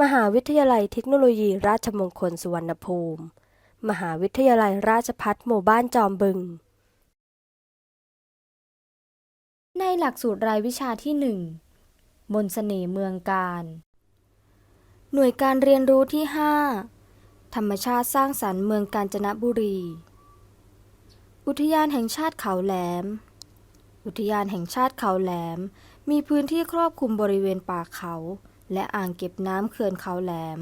มหาวิทยาลัยเทคโนโลยีราชมงคลสุวรรณภูมิ มหาวิทยาลัยราชภัฏหมู่บ้านจอมบึง ในหลักสูตรรายวิชาที่ 1 มนต์เสน่ห์เมืองการ หน่วยการเรียนรู้ที่ 5 ธรรมชาติสร้างสรรค์เมืองกาญจนบุรี อุทยานแห่งชาติเขาแหลม อุทยานแห่งชาติเขาแหลม มีพื้นที่ครอบคลุมบริเวณป่าเขา และอ่างเก็บน้ำเขื่อนเขาแหลม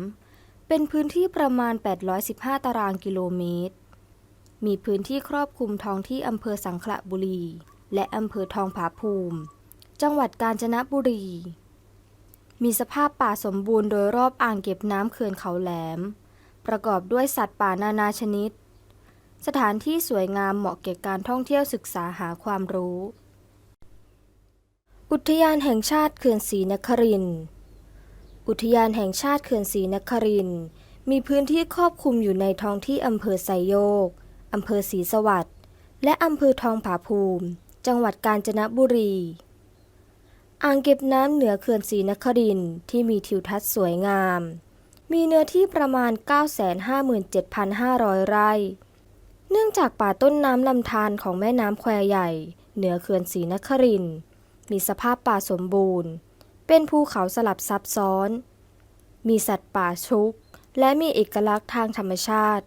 เป็นพื้นที่ประมาณ 815 ตารางกิโลเมตร มีพื้นที่ครอบคลุมท้องที่อำเภอสังขละบุรี และอำเภอทองผาภูมิ จังหวัดกาญจนบุรี มีสภาพป่าสมบูรณ์โดยรอบอ่างเก็บน้ำเขื่อนเขาแหลม ประกอบด้วยสัตว์ป่านานาชนิด สถานที่สวยงามเหมาะแก่การท่องเที่ยวศึกษาหาความรู้ อุทยานแห่งชาติเขื่อนศรีนครินทร์ อุทยานแห่งชาติเขื่อนศรีนครินมีพื้นที่ครอบคลุมอยู่ในท้องที่อำเภอไซโยก อำเภอศรีสวัสดิ์ และอำเภอทองผาภูมิ จังหวัดกาญจนบุรี อ่างเก็บน้ำเหนือเขื่อนศรีนครินที่มีทิวทัศน์สวยงาม มีเนื้อที่ประมาณ 957,500 ไร่ เนื่องจากป่าต้นน้ำลำธารของแม่น้ำแควใหญ่ เหนือเขื่อนศรีนครินมีสภาพป่าสมบูรณ์ เป็นภูเขาสลับซับซ้อน มีสัตว์ป่าชุก และมีเอกลักษณ์ทางธรรมชาติ